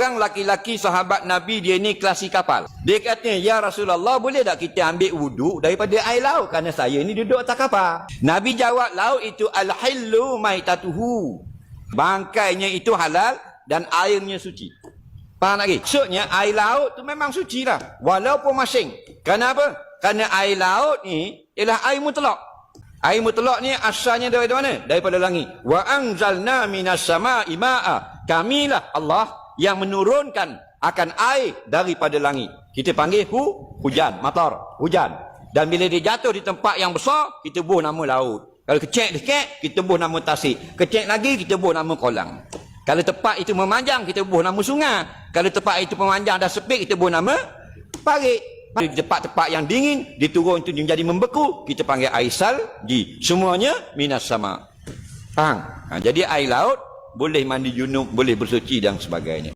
seorang laki-laki sahabat Nabi dia ni kelasi kapal. Dia kata, "Ya Rasulullah, boleh tak kita ambil wuduk daripada air laut kerana saya ni duduk atas kapal?" Nabi jawab, "Laut itu al-hillu maitatuhu." Bangkainya itu halal dan airnya suci. Faham lagi? Maksudnya air laut tu memang suci lah. Walaupun masing. Kenapa? Kerana air laut ni ialah air mutlak. Air mutlak ni asalnya daripada mana? Daripada langit. Wa anzalna minas sama'i ma'a. Kamilah Allah yang menurunkan akan air daripada langit. Kita panggil hu, hujan, matar, hujan. Dan bila dia jatuh di tempat yang besar, kita buh nama laut. Kalau kecil sikit, kita buh nama tasik. Kecil lagi, kita buh nama kolam. Kalau tempat itu memanjang, kita buh nama sungai. Kalau tempat itu memanjang dan sepik, kita buh nama parit. Di tempat-tempat yang dingin, diturun itu menjadi membeku, kita panggil air salji. Semuanya minas sama. Faham? Ha, jadi air laut boleh mandi junub, boleh bersuci dan sebagainya.